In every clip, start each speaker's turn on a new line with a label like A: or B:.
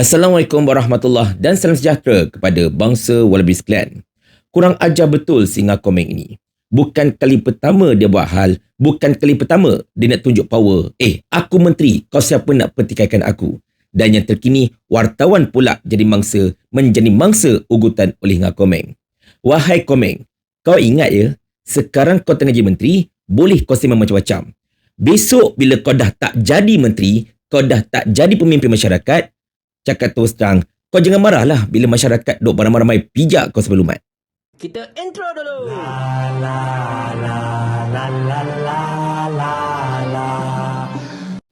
A: Assalamualaikum warahmatullahi dan salam sejahtera kepada bangsa Wallaby sekalian. Kurang ajar betul singa komen ini. Bukan kali pertama dia buat hal, bukan kali pertama dia nak tunjuk power. Eh, aku menteri, kau siapa nak pertikaikan aku? Dan yang terkini, wartawan pula jadi mangsa, menjadi mangsa ugutan oleh Ngah Komeng. Wahai Komeng, kau ingat ya, sekarang kau tengah jadi menteri, boleh kau sembang macam-macam. Besok bila kau dah tak jadi menteri, kau dah tak jadi pemimpin masyarakat, cakap terus terang, kau jangan marahlah bila masyarakat duk ramai-ramai pijak kau sebelum mat.
B: Kita intro dulu.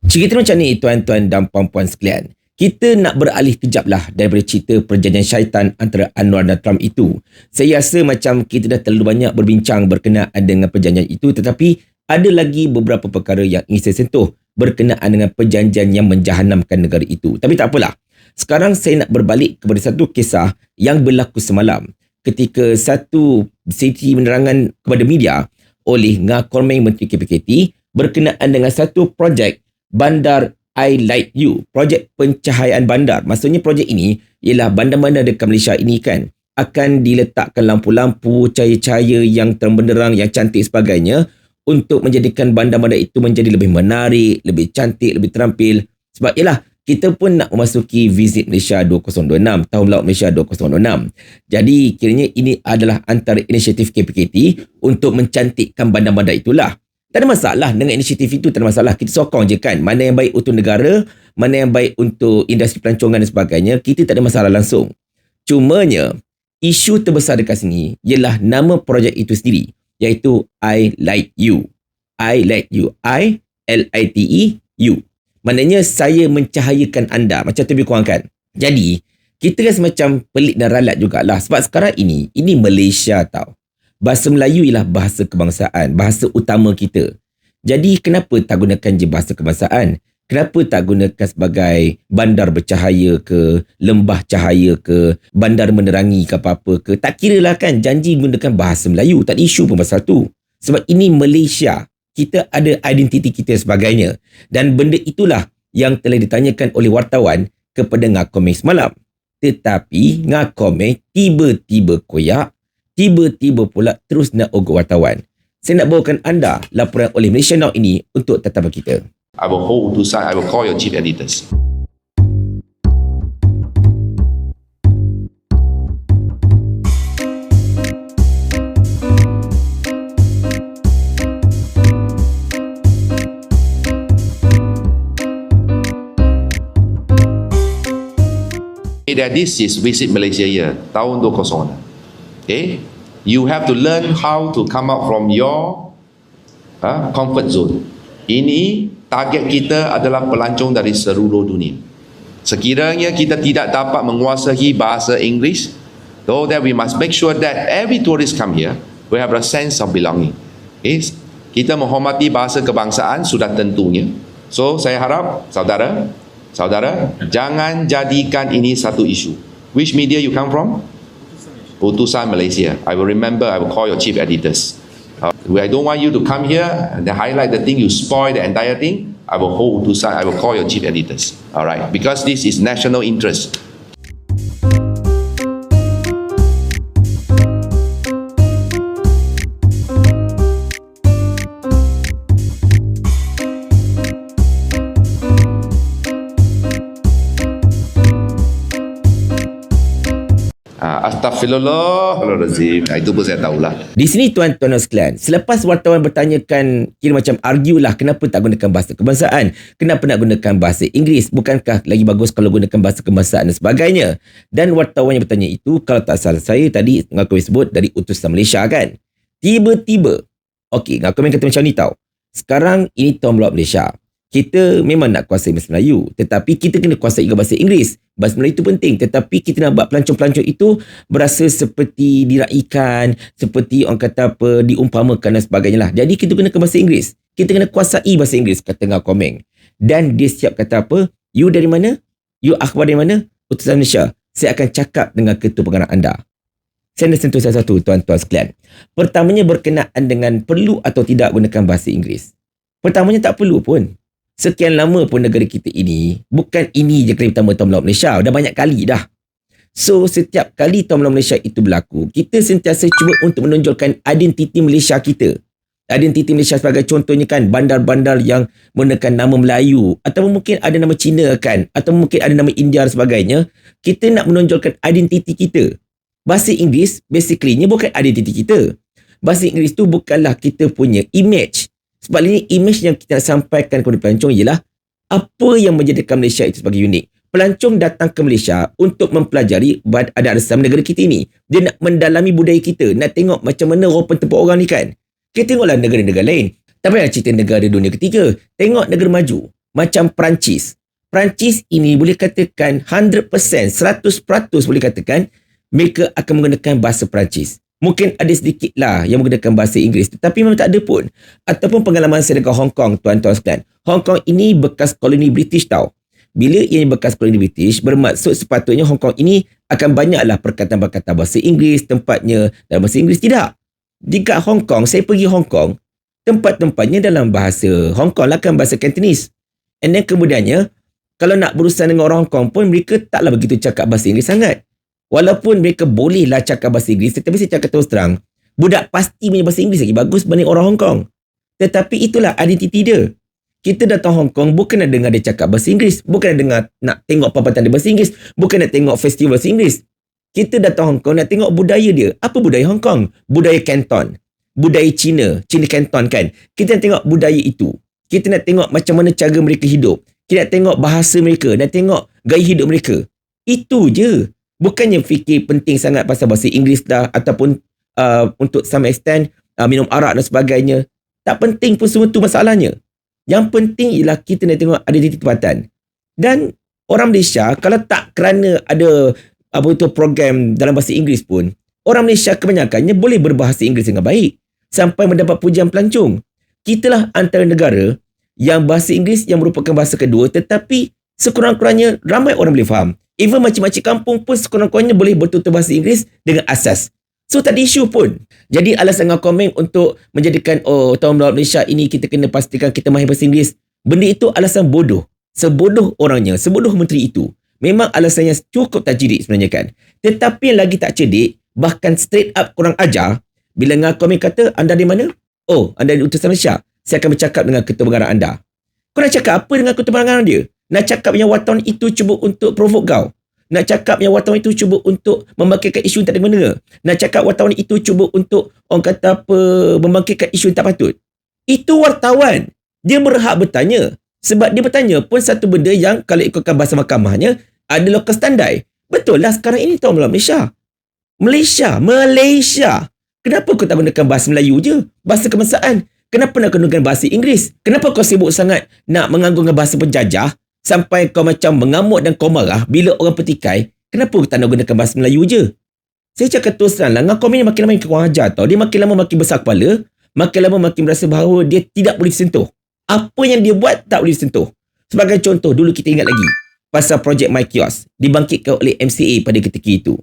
A: Cerita macam ni tuan-tuan dan puan-puan sekalian. Kita nak beralih kejap lah daripada cerita perjanjian syaitan antara Anwar dan Trump itu. Saya rasa macam kita dah terlalu banyak berbincang berkenaan dengan perjanjian itu tetapi ada lagi beberapa perkara yang ingin saya sentuh berkenaan dengan perjanjian yang menjahanamkan negara itu. Tapi tak apalah. Sekarang saya nak berbalik kepada satu kisah yang berlaku semalam ketika satu sesi penerangan kepada media oleh Ngah Kormeng Menteri KPKT berkenaan dengan satu projek bandar I Light You, projek pencahayaan bandar. Maksudnya projek ini ialah bandar-bandar dekat Malaysia ini kan akan diletakkan lampu-lampu, cahaya-cahaya yang terang benderang, yang cantik sebagainya untuk menjadikan bandar-bandar itu menjadi lebih menarik, lebih cantik, lebih terampil. Sebab ialah kita pun nak memasuki Visit Malaysia 2026, Tahun Laut Malaysia 2026. Jadi kiranya ini adalah antara inisiatif KPKT untuk mencantikkan bandar-bandar itulah. Tak ada masalah dengan inisiatif itu, tak ada masalah. Kita sokong je kan. Mana yang baik untuk negara, mana yang baik untuk industri pelancongan dan sebagainya, kita tak ada masalah langsung. Cumanya, isu terbesar dekat sini ialah nama projek itu sendiri, iaitu I Like You. I Like You. I, L-I-T-E, You. Maknanya saya mencahayakan anda macam tu lebih kurang kan. Jadi, kita rasa macam pelik dan ralat jugalah. Sebab sekarang ini, ini Malaysia tau. Bahasa Melayu ialah bahasa kebangsaan, bahasa utama kita. Jadi, kenapa tak gunakan je bahasa kebangsaan? Kenapa tak gunakan sebagai bandar bercahaya ke, lembah cahaya ke, bandar menerangi ke apa-apa ke? Tak kira lah kan janji gunakan bahasa Melayu. Tak ada isu pun pasal tu. Sebab ini Malaysia kita ada identiti kita sebagainya. Dan benda itulah yang telah ditanyakan oleh wartawan kepada Ngakomeng semalam. Tetapi Ngakomeng tiba-tiba koyak, tiba-tiba pula terus nak ogot wartawan. Saya nak bawakan anda laporan oleh Malaysia Now ini untuk tetapan kita.
C: I will hold utusan, I will call your chief editors. That this is Visit Malaysia year, tahun 20. Okay? You have to learn how to come out from your uh, comfort zone. Ini target kita adalah pelancong dari seluruh dunia. Sekiranya kita tidak dapat menguasai bahasa Inggeris, so that we must make sure that every tourist come here will have a sense of belonging. Okay? Kita menghormati bahasa kebangsaan sudah tentunya. So saya harap saudara Saudara, jangan jadikan ini satu isu. Which media you come from? Putusan Malaysia. I will remember, I will call your chief editors. Uh, I don't want you to come here and highlight the thing, you spoil the entire thing. I will hold Putusan, I will call your chief editors. All right, because this is national interest. Astagfirullahaladzim. Ah, itu pun saya tahulah.
A: Di sini tuan-tuan dan sekalian, selepas wartawan bertanyakan kira macam argue lah kenapa tak gunakan bahasa kebangsaan, kenapa nak gunakan bahasa Inggeris, bukankah lagi bagus kalau gunakan bahasa kebangsaan dan sebagainya. Dan wartawan yang bertanya itu, kalau tak salah saya tadi ngaku sebut dari utusan Malaysia kan. Tiba-tiba, okey, ngaku kata macam ni tau. Sekarang ini Laut Malaysia kita memang nak kuasai bahasa Melayu tetapi kita kena kuasai juga bahasa Inggeris bahasa Melayu itu penting. Tetapi kita nak buat pelancong-pelancong itu berasa seperti diraikan seperti orang kata apa diumpamakan dan sebagainya lah. Jadi kita kena ke bahasa Inggeris. Kita kena kuasai bahasa Inggeris kata Ngah Komeng. Dan dia siap kata apa you dari mana? You akhbar dari mana? Utusan Malaysia. Saya akan cakap dengan ketua pengarah anda. Saya nak sentuh satu tuan-tuan sekalian. Pertamanya berkenaan dengan perlu atau tidak gunakan bahasa Inggeris. Pertamanya tak perlu pun sekian lama pun negara kita ini, bukan ini je kali pertama Tahun Laut Malaysia. Dah banyak kali dah. So, setiap kali Tahun Laut Malaysia itu berlaku, kita sentiasa cuba untuk menonjolkan identiti Malaysia kita. Identiti Malaysia sebagai contohnya kan bandar-bandar yang menggunakan nama Melayu atau mungkin ada nama Cina kan atau mungkin ada nama India dan sebagainya. Kita nak menonjolkan identiti kita. Bahasa Inggeris basically-nya bukan identiti kita. Bahasa Inggeris tu bukanlah kita punya image. Sebab ini image yang kita nak sampaikan kepada pelancong ialah apa yang menjadikan Malaysia itu sebagai unik. Pelancong datang ke Malaysia untuk mempelajari ada asam negara kita ini. Dia nak mendalami budaya kita. Nak tengok macam mana orang tempat orang ni kan. Kita tengoklah negara-negara lain. Tak payah cerita negara dunia ketiga. Tengok negara maju. Macam Perancis. Perancis ini boleh katakan 100%, 100% boleh katakan mereka akan menggunakan bahasa Perancis. Mungkin ada sedikit lah yang menggunakan bahasa Inggeris tetapi memang tak ada pun. Ataupun pengalaman saya dengan Hong Kong, tuan-tuan sekalian. Hong Kong ini bekas koloni British tau. Bila ia bekas koloni British, bermaksud sepatutnya Hong Kong ini akan banyaklah perkataan-perkataan bahasa Inggeris tempatnya dalam bahasa Inggeris. Tidak. Di kat Hong Kong, saya pergi Hong Kong, tempat-tempatnya dalam bahasa Hong Kong lah kan bahasa Cantonese. And then kemudiannya, kalau nak berurusan dengan orang Hong Kong pun mereka taklah begitu cakap bahasa Inggeris sangat. Walaupun mereka bolehlah cakap bahasa Inggeris, tetapi saya cakap terus terang, budak pasti punya bahasa Inggeris lagi bagus berbanding orang Hong Kong. Tetapi itulah identiti dia. Kita datang Hong Kong bukan nak dengar dia cakap bahasa Inggeris, bukan nak dengar nak tengok pampatan dia bahasa Inggeris, bukan nak tengok festival bahasa Inggeris. Kita datang Hong Kong nak tengok budaya dia. Apa budaya Hong Kong? Budaya Canton. Budaya Cina, Cina Canton kan. Kita nak tengok budaya itu. Kita nak tengok macam mana cara mereka hidup. Kita nak tengok bahasa mereka, nak tengok gaya hidup mereka. Itu je. Bukannya fikir penting sangat pasal bahasa Inggeris dah ataupun uh, untuk some extent uh, minum arak dan sebagainya. Tak penting pun semua tu masalahnya. Yang penting ialah kita nak tengok identiti tempatan. Dan orang Malaysia kalau tak kerana ada apa itu program dalam bahasa Inggeris pun, orang Malaysia kebanyakannya boleh berbahasa Inggeris dengan baik sampai mendapat pujian pelancong. Kitalah antara negara yang bahasa Inggeris yang merupakan bahasa kedua tetapi sekurang-kurangnya ramai orang boleh faham. Even macam-macam kampung pun sekurang-kurangnya boleh bertutur bahasa Inggeris dengan asas. So tak ada isu pun. Jadi alasan dengan komen untuk menjadikan oh tahun laut Malaysia ini kita kena pastikan kita mahir bahasa Inggeris. Benda itu alasan bodoh. Sebodoh orangnya, sebodoh menteri itu. Memang alasannya cukup tak cerdik sebenarnya kan. Tetapi yang lagi tak cerdik, bahkan straight up kurang ajar, bila dengan komen kata, anda di mana? Oh, anda di utusan Malaysia. Saya akan bercakap dengan ketua pengarah anda. Kau nak cakap apa dengan ketua pengarah dia? Nak cakap yang wartawan itu cuba untuk provoke kau. Nak cakap yang wartawan itu cuba untuk membangkitkan isu yang tak ada Nak cakap wartawan itu cuba untuk orang kata apa membangkitkan isu yang tak patut. Itu wartawan. Dia berhak bertanya. Sebab dia bertanya pun satu benda yang kalau ikutkan bahasa mahkamahnya ada lokal standai. Betul lah sekarang ini tahu Malaysia. Malaysia. Malaysia. Kenapa kau tak gunakan bahasa Melayu je? Bahasa kebangsaan. Kenapa nak gunakan bahasa Inggeris? Kenapa kau sibuk sangat nak menganggungkan bahasa penjajah sampai kau macam mengamuk dan kau marah bila orang petikai, kenapa kau tak nak gunakan bahasa Melayu je? Saya cakap terus terang lah, Ngakau ni makin lama makin kurang ajar tau. Dia makin lama makin besar kepala, makin lama makin merasa bahawa dia tidak boleh disentuh. Apa yang dia buat tak boleh disentuh. Sebagai contoh, dulu kita ingat lagi pasal projek My Kiosk dibangkitkan oleh MCA pada ketika itu.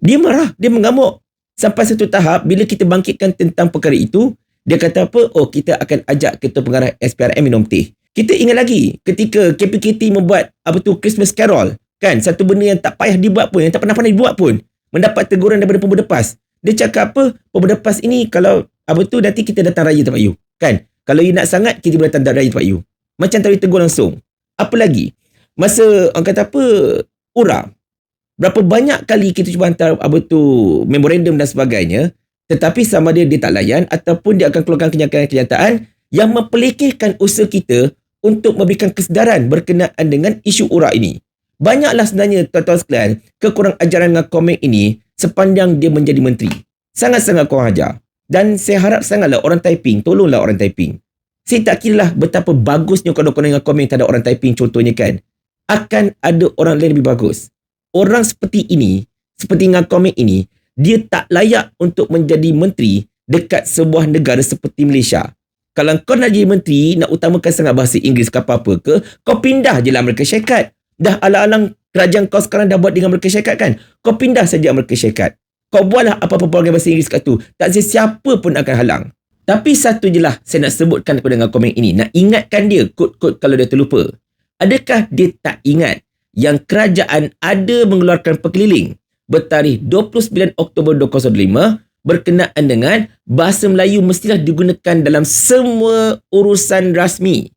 A: Dia marah, dia mengamuk. Sampai satu tahap, bila kita bangkitkan tentang perkara itu, dia kata apa? Oh, kita akan ajak ketua pengarah SPRM minum teh. Kita ingat lagi ketika KPKT membuat apa tu Christmas Carol kan? Satu benda yang tak payah dibuat pun yang tak pernah-pernah dibuat pun mendapat teguran daripada pembedepas dia cakap apa? Pembedepas ini kalau apa tu nanti kita datang raya tempat you kan? Kalau you nak sangat kita boleh datang raya tempat you. Macam tadi tegur langsung. Apa lagi? Masa orang kata apa ura berapa banyak kali kita cuba hantar apa tu memorandum dan sebagainya tetapi sama dia dia tak layan ataupun dia akan keluarkan kenyataan-kenyataan yang mempelikirkan usaha kita untuk memberikan kesedaran berkenaan dengan isu urak ini. Banyaklah sebenarnya tuan-tuan sekalian kekurang ajaran dengan komen ini sepanjang dia menjadi menteri. Sangat-sangat kurang ajar. Dan saya harap sangatlah orang typing, tolonglah orang typing. Saya tak kira lah betapa bagusnya kalau-kalau dengan komen tak ada orang typing contohnya kan. Akan ada orang lain lebih bagus. Orang seperti ini, seperti dengan komen ini, dia tak layak untuk menjadi menteri dekat sebuah negara seperti Malaysia kalau kau nak jadi menteri, nak utamakan sangat bahasa Inggeris ke apa-apa ke, kau pindah je lah Amerika Syarikat. Dah alang-alang kerajaan kau sekarang dah buat dengan Amerika Syarikat kan? Kau pindah saja Amerika Syarikat. Kau buatlah apa-apa program bahasa Inggeris kat tu. Tak siapa pun akan halang. Tapi satu je lah saya nak sebutkan kepada dengan komen ini. Nak ingatkan dia kod-kod kalau dia terlupa. Adakah dia tak ingat yang kerajaan ada mengeluarkan perkeliling bertarikh 29 Oktober 2005 berkenaan dengan bahasa Melayu mestilah digunakan dalam semua urusan rasmi.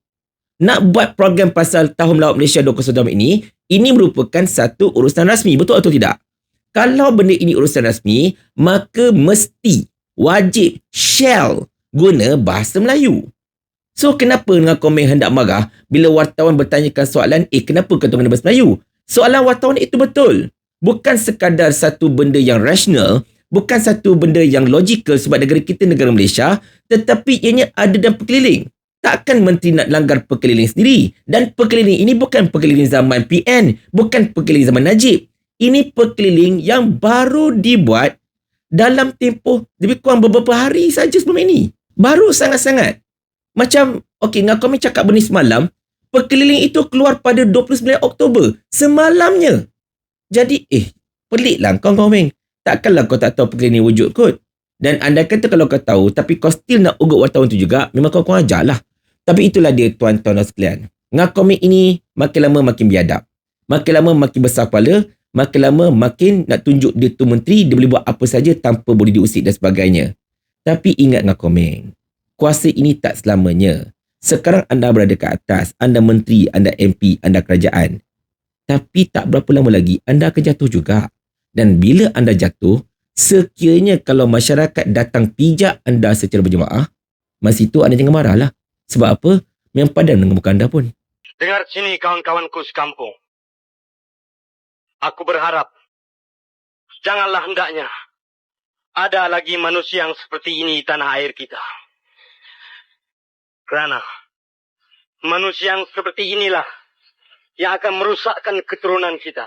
A: Nak buat program pasal Tahun Laut Malaysia 2020 ini, ini merupakan satu urusan rasmi. Betul atau tidak? Kalau benda ini urusan rasmi, maka mesti, wajib, shall guna bahasa Melayu. So, kenapa dengan komen hendak marah bila wartawan bertanyakan soalan, eh, kenapa kau guna bahasa Melayu? Soalan wartawan itu betul. Bukan sekadar satu benda yang rasional, bukan satu benda yang logikal sebab negara kita negara Malaysia, tetapi ianya ada dalam perkeliling. Takkan menteri nak langgar perkeliling sendiri. Dan perkeliling ini bukan perkeliling zaman PN, bukan perkeliling zaman Najib. Ini perkeliling yang baru dibuat dalam tempoh lebih kurang beberapa hari saja sebelum ini. Baru sangat-sangat. Macam, okey, dengan cakap benda semalam, perkeliling itu keluar pada 29 Oktober. Semalamnya. Jadi, eh, pelik lah kau komen. Takkanlah kau tak tahu perkeliling wujud kot. Dan anda kata kalau kau tahu, tapi kau still nak ugut wartawan tu juga, memang kau kurang ajar lah. Tapi itulah dia tuan-tuan dan sekalian. Dengan komik ini, makin lama makin biadab. Makin lama makin besar kepala, makin lama makin nak tunjuk dia tu menteri, dia boleh buat apa saja tanpa boleh diusik dan sebagainya. Tapi ingat dengan komen, kuasa ini tak selamanya. Sekarang anda berada ke atas, anda menteri, anda MP, anda kerajaan. Tapi tak berapa lama lagi, anda akan jatuh juga. Dan bila anda jatuh, sekiranya kalau masyarakat datang pijak anda secara berjemaah, masa itu anda jangan marahlah. Sebab apa? Memang padan dengan muka anda pun.
D: Dengar sini kawan-kawanku sekampung. Aku berharap janganlah hendaknya ada lagi manusia yang seperti ini di tanah air kita. Kerana manusia yang seperti inilah yang akan merusakkan keturunan kita.